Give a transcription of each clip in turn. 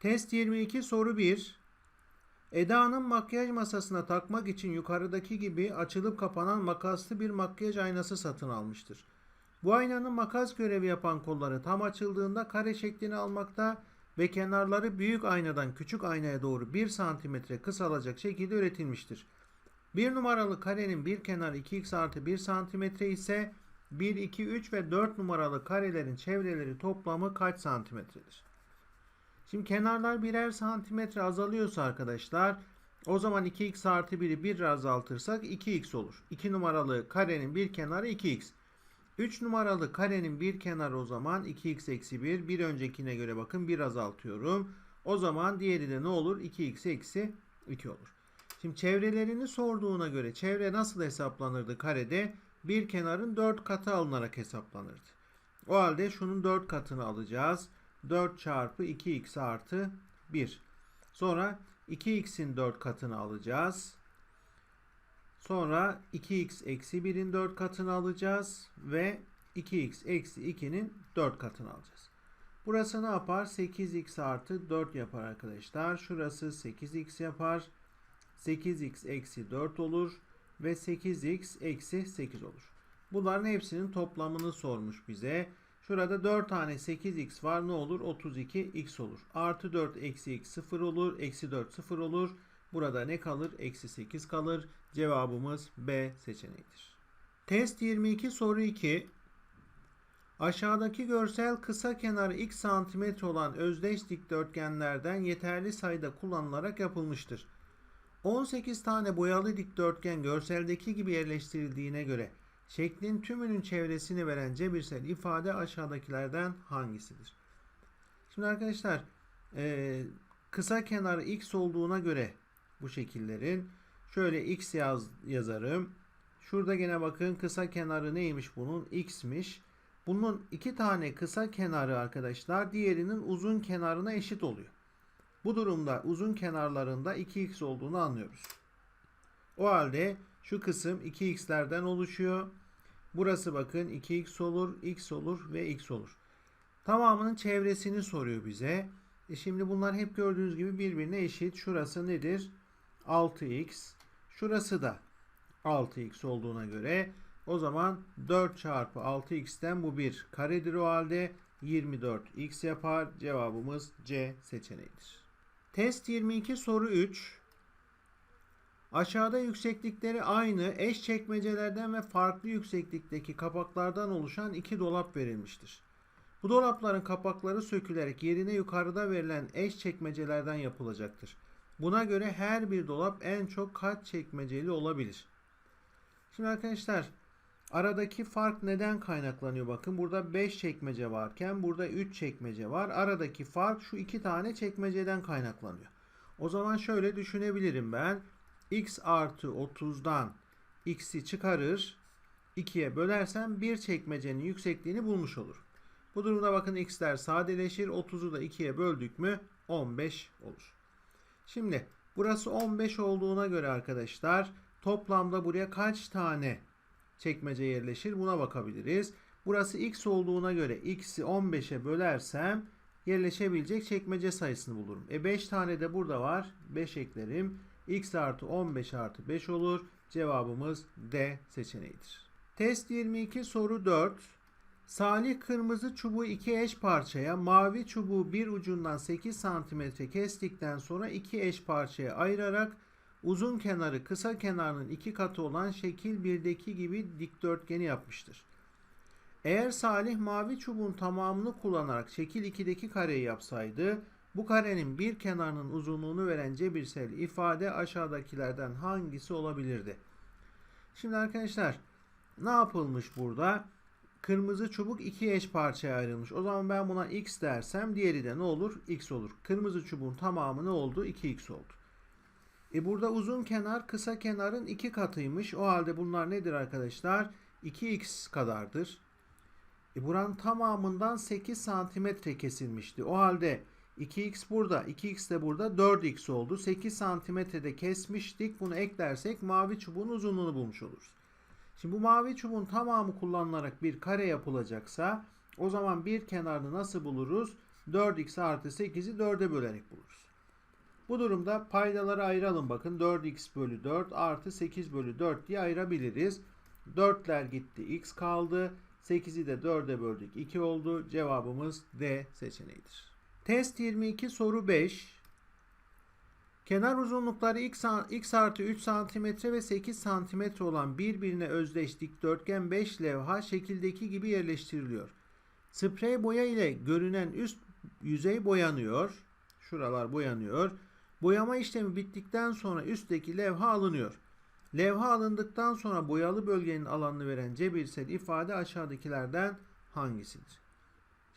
Test 22 soru 1. Eda'nın makyaj masasına takmak için yukarıdaki gibi açılıp kapanan makaslı bir makyaj aynası satın almıştır. Bu aynanın makas görevi yapan kolları tam açıldığında kare şeklini almakta ve kenarları büyük aynadan küçük aynaya doğru 1 cm kısalacak şekilde üretilmiştir. 1 numaralı karenin bir kenarı 2x artı 1 cm ise 1, 2, 3 ve 4 numaralı karelerin çevreleri toplamı kaç santimetredir? Şimdi kenarlar birer santimetre azalıyorsa arkadaşlar o zaman 2x artı 1'i 1 azaltırsak 2x olur. 2 numaralı karenin bir kenarı 2x. 3 numaralı karenin bir kenarı o zaman 2x eksi 1. Bir öncekine göre bakın 1 azaltıyorum. O zaman diğeri de ne olur? 2x eksi 2 olur. Şimdi çevrelerini sorduğuna göre çevre nasıl hesaplanırdı karede? Bir kenarın 4 katı alınarak hesaplanırdı. O halde şunun 4 katını alacağız. 4 çarpı 2x artı 1. Sonra 2x'in 4 katını alacağız. Sonra 2x eksi 1'in 4 katını alacağız. Ve 2x eksi 2'nin 4 katını alacağız. Burası ne yapar? 8x artı 4 yapar arkadaşlar. Şurası 8x yapar. 8x eksi 4 olur. Ve 8x eksi 8 olur. Bunların hepsinin toplamını sormuş bize. Şurada 4 tane 8x var ne olur? 32x olur. Artı 4 eksi x 0 olur. Eksi 4 0 olur. Burada ne kalır? Eksi 8 kalır. Cevabımız B seçeneğidir. Test 22 soru 2. Aşağıdaki görsel kısa kenarı x santimetre olan özdeş dikdörtgenlerden yeterli sayıda kullanılarak yapılmıştır. 18 tane boyalı dikdörtgen görseldeki gibi yerleştirildiğine göre Şeklin tümünün çevresini veren cebirsel ifade aşağıdakilerden hangisidir? Şimdi arkadaşlar e, kısa kenarı x olduğuna göre bu şekillerin şöyle x yaz, yazarım. Şurada gene bakın kısa kenarı neymiş bunun? x'miş. Bunun iki tane kısa kenarı arkadaşlar diğerinin uzun kenarına eşit oluyor. Bu durumda uzun kenarlarında 2x olduğunu anlıyoruz. O halde şu kısım 2x'lerden oluşuyor. Burası bakın 2x olur, x olur ve x olur. Tamamının çevresini soruyor bize. E şimdi bunlar hep gördüğünüz gibi birbirine eşit. Şurası nedir? 6x. Şurası da 6x olduğuna göre o zaman 4 çarpı 6x'ten bu bir karedir o halde 24x yapar. Cevabımız C seçeneğidir. Test 22 soru 3. Aşağıda yükseklikleri aynı eş çekmecelerden ve farklı yükseklikteki kapaklardan oluşan iki dolap verilmiştir. Bu dolapların kapakları sökülerek yerine yukarıda verilen eş çekmecelerden yapılacaktır. Buna göre her bir dolap en çok kaç çekmeceli olabilir? Şimdi arkadaşlar aradaki fark neden kaynaklanıyor? Bakın burada 5 çekmece varken burada 3 çekmece var. Aradaki fark şu iki tane çekmeceden kaynaklanıyor. O zaman şöyle düşünebilirim ben x artı 30'dan x'i çıkarır 2'ye bölersem bir çekmecenin yüksekliğini bulmuş olur. Bu durumda bakın x'ler sadeleşir. 30'u da 2'ye böldük mü 15 olur. Şimdi burası 15 olduğuna göre arkadaşlar toplamda buraya kaç tane çekmece yerleşir buna bakabiliriz. Burası x olduğuna göre x'i 15'e bölersem yerleşebilecek çekmece sayısını bulurum. E 5 tane de burada var. 5 eklerim x artı 15 artı 5 olur. Cevabımız D seçeneğidir. Test 22 soru 4. Salih kırmızı çubuğu iki eş parçaya, mavi çubuğu bir ucundan 8 cm kestikten sonra iki eş parçaya ayırarak uzun kenarı kısa kenarının iki katı olan şekil 1'deki gibi dikdörtgeni yapmıştır. Eğer Salih mavi çubuğun tamamını kullanarak şekil 2'deki kareyi yapsaydı bu karenin bir kenarının uzunluğunu veren cebirsel ifade aşağıdakilerden hangisi olabilirdi? Şimdi arkadaşlar ne yapılmış burada? Kırmızı çubuk iki eş parçaya ayrılmış. O zaman ben buna x dersem diğeri de ne olur? x olur. Kırmızı çubuğun tamamı ne oldu? 2x oldu. E burada uzun kenar kısa kenarın iki katıymış. O halde bunlar nedir arkadaşlar? 2x kadardır. E buranın tamamından 8 santimetre kesilmişti. O halde 2x burada, 2x de burada 4x oldu. 8 santimetrede kesmiştik. Bunu eklersek mavi çubuğun uzunluğunu bulmuş oluruz. Şimdi bu mavi çubuğun tamamı kullanılarak bir kare yapılacaksa o zaman bir kenarını nasıl buluruz? 4x artı 8'i 4'e bölerek buluruz. Bu durumda paydaları ayıralım bakın 4x bölü 4 artı 8 bölü 4 diye ayırabiliriz. 4'ler gitti x kaldı. 8'i de 4'e böldük 2 oldu. Cevabımız D seçeneğidir. Test 22 soru 5. Kenar uzunlukları x, x artı 3 cm ve 8 cm olan birbirine özdeş dikdörtgen 5 levha şekildeki gibi yerleştiriliyor. Sprey boya ile görünen üst yüzey boyanıyor. Şuralar boyanıyor. Boyama işlemi bittikten sonra üstteki levha alınıyor. Levha alındıktan sonra boyalı bölgenin alanını veren cebirsel ifade aşağıdakilerden hangisidir?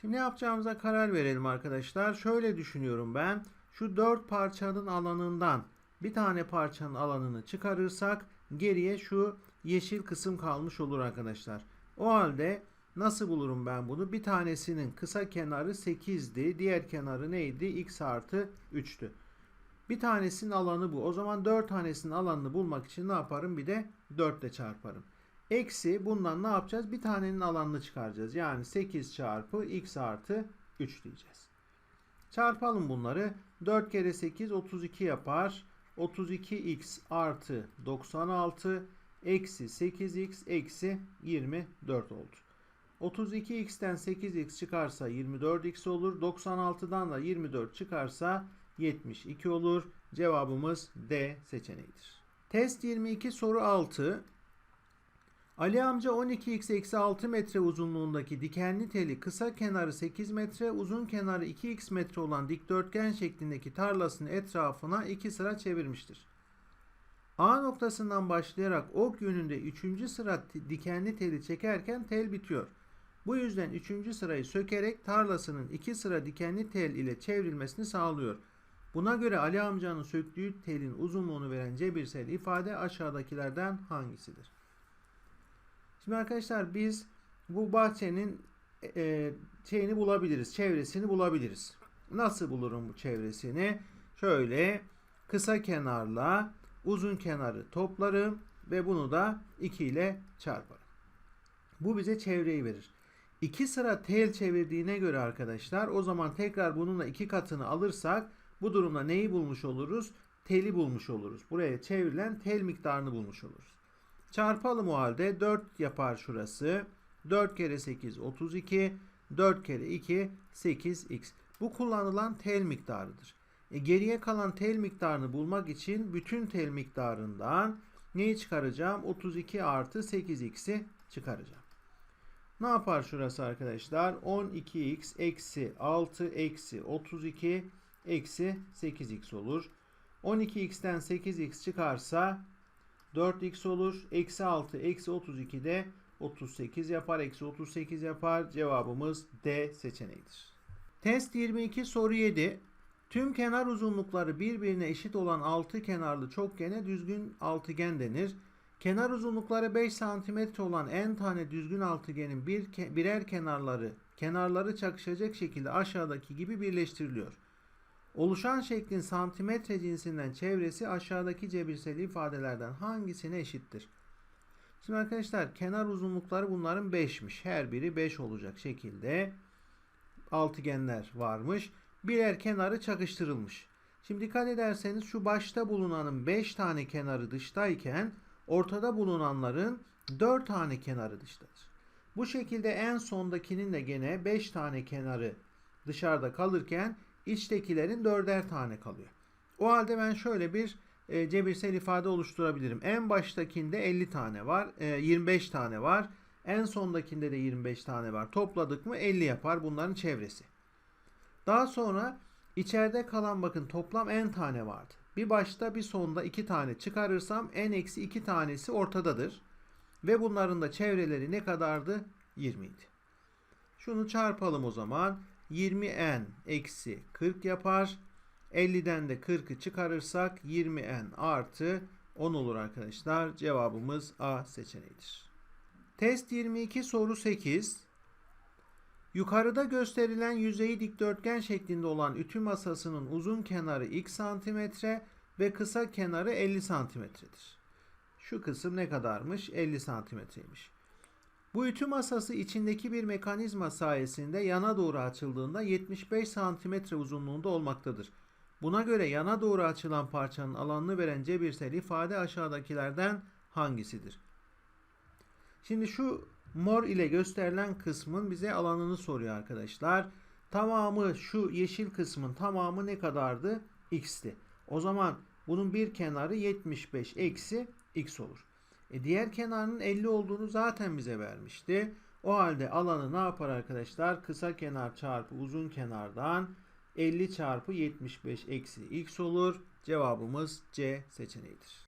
Şimdi ne yapacağımıza karar verelim arkadaşlar. Şöyle düşünüyorum ben. Şu dört parçanın alanından bir tane parçanın alanını çıkarırsak geriye şu yeşil kısım kalmış olur arkadaşlar. O halde nasıl bulurum ben bunu? Bir tanesinin kısa kenarı 8'di. Diğer kenarı neydi? x artı 3'tü. Bir tanesinin alanı bu. O zaman 4 tanesinin alanını bulmak için ne yaparım? Bir de 4 ile çarparım. Eksi bundan ne yapacağız? Bir tanenin alanını çıkaracağız. Yani 8 çarpı x artı 3 diyeceğiz. Çarpalım bunları. 4 kere 8 32 yapar. 32x artı 96 eksi 8x eksi 24 oldu. 32x'ten 8x çıkarsa 24x olur. 96'dan da 24 çıkarsa 72 olur. Cevabımız D seçeneğidir. Test 22 soru 6. Ali amca 12x eksi 6 metre uzunluğundaki dikenli teli kısa kenarı 8 metre, uzun kenarı 2x metre olan dikdörtgen şeklindeki tarlasının etrafına iki sıra çevirmiştir. A noktasından başlayarak ok yönünde 3. sıra dikenli teli çekerken tel bitiyor. Bu yüzden 3. sırayı sökerek tarlasının 2 sıra dikenli tel ile çevrilmesini sağlıyor. Buna göre Ali amcanın söktüğü telin uzunluğunu veren cebirsel ifade aşağıdakilerden hangisidir? Şimdi arkadaşlar biz bu bahçenin e, şeyini bulabiliriz. Çevresini bulabiliriz. Nasıl bulurum bu çevresini? Şöyle kısa kenarla uzun kenarı toplarım ve bunu da 2 ile çarparım. Bu bize çevreyi verir. 2 sıra tel çevirdiğine göre arkadaşlar o zaman tekrar bununla iki katını alırsak bu durumda neyi bulmuş oluruz? Teli bulmuş oluruz. Buraya çevrilen tel miktarını bulmuş oluruz. Çarpalım o halde. 4 yapar şurası. 4 kere 8 32. 4 kere 2 8x. Bu kullanılan tel miktarıdır. E, geriye kalan tel miktarını bulmak için bütün tel miktarından neyi çıkaracağım? 32 artı 8x'i çıkaracağım. Ne yapar şurası arkadaşlar? 12x eksi 6 eksi 32 eksi 8x olur. 12x'ten 8x çıkarsa 4x olur. Eksi 6 eksi 32 de 38 yapar. Eksi 38 yapar. Cevabımız D seçeneğidir. Test 22 soru 7. Tüm kenar uzunlukları birbirine eşit olan altı kenarlı çokgene düzgün altıgen denir. Kenar uzunlukları 5 cm olan en tane düzgün altıgenin bir, birer kenarları kenarları çakışacak şekilde aşağıdaki gibi birleştiriliyor. Oluşan şeklin santimetre cinsinden çevresi aşağıdaki cebirsel ifadelerden hangisine eşittir? Şimdi arkadaşlar kenar uzunlukları bunların 5'miş. Her biri 5 olacak şekilde altıgenler varmış. Birer kenarı çakıştırılmış. Şimdi dikkat ederseniz şu başta bulunanın 5 tane kenarı dıştayken ortada bulunanların 4 tane kenarı dıştadır. Bu şekilde en sondakinin de gene 5 tane kenarı dışarıda kalırken içtekilerin dörder tane kalıyor. O halde ben şöyle bir e, cebirsel ifade oluşturabilirim. En baştakinde 50 tane var, e, 25 tane var. En sondakinde de 25 tane var. Topladık mı 50 yapar bunların çevresi. Daha sonra içeride kalan bakın toplam en tane vardı. Bir başta bir sonda 2 tane çıkarırsam en eksi 2 tanesi ortadadır. Ve bunların da çevreleri ne kadardı? 20 idi. Şunu çarpalım o zaman. 20n eksi 40 yapar. 50'den de 40'ı çıkarırsak 20n artı 10 olur arkadaşlar. Cevabımız A seçeneğidir. Test 22 soru 8. Yukarıda gösterilen yüzeyi dikdörtgen şeklinde olan ütü masasının uzun kenarı x santimetre ve kısa kenarı 50 santimetredir. Şu kısım ne kadarmış? 50 santimetreymiş. Bu ütü masası içindeki bir mekanizma sayesinde yana doğru açıldığında 75 cm uzunluğunda olmaktadır. Buna göre yana doğru açılan parçanın alanını veren cebirsel ifade aşağıdakilerden hangisidir? Şimdi şu mor ile gösterilen kısmın bize alanını soruyor arkadaşlar. Tamamı şu yeşil kısmın tamamı ne kadardı? X'ti. O zaman bunun bir kenarı 75 eksi X olur. E diğer kenarının 50 olduğunu zaten bize vermişti. O halde alanı ne yapar arkadaşlar? Kısa kenar çarpı uzun kenardan 50 çarpı 75 eksi X olur. Cevabımız C seçeneğidir.